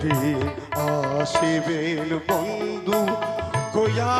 দিন আসিবেন বন্ধু কয়া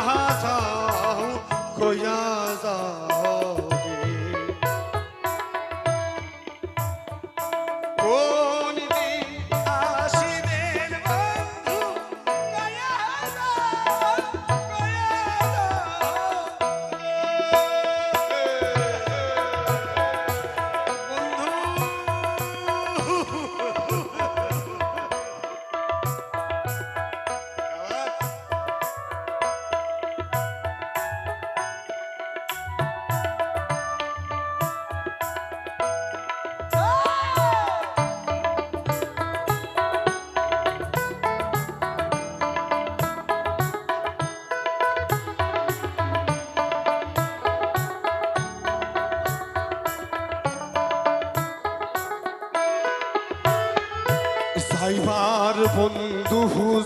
যাইবার বন্ধু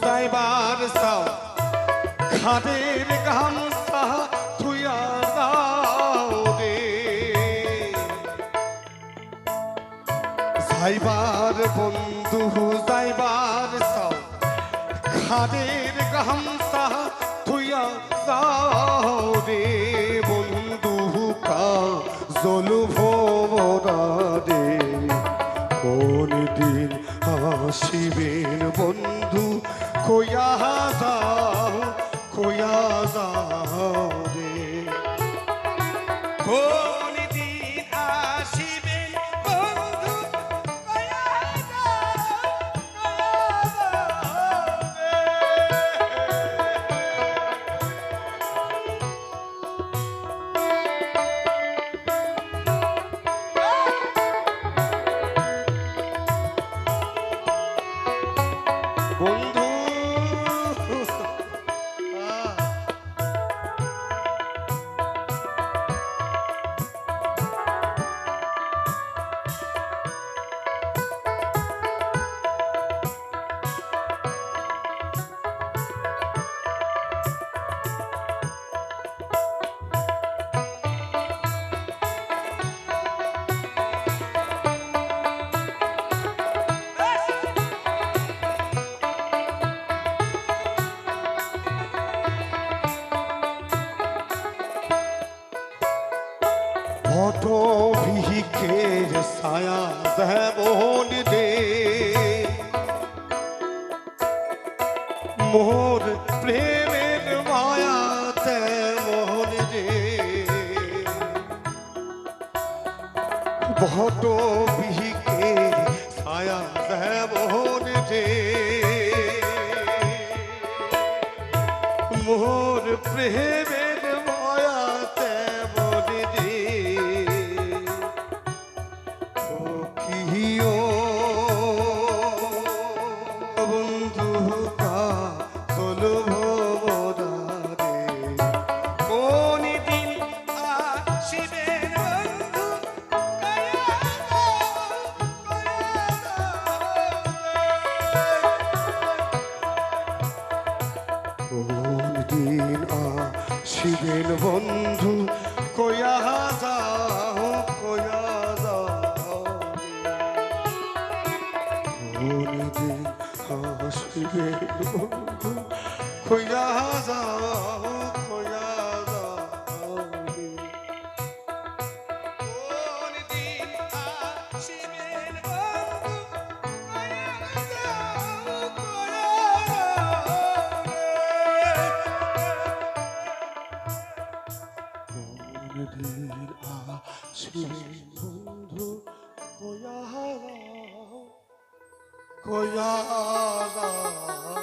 যাইবার সাও খাদের রে। যাইবার বন্ধু যাইবার সাও খাদের গামছা থুয়া যাও রে। বন্ধু কা জলু আসিবেন বন্ধু খোয়া যাও খোয়া যাও ভট ভিক্ষের ছায়া দেবন দে মোর প্রেমের মায়া তেমন রে ভট ভিক্ষের ছায়া দেবন দে মোর প্রেমের আসিবেন বন্ধু কয়া যাও কয়া যাও। শিবের বন্ধু কয়া যাও কয়া কোনদিন আসিবেন বন্ধু কয়া যাও কয়া যাও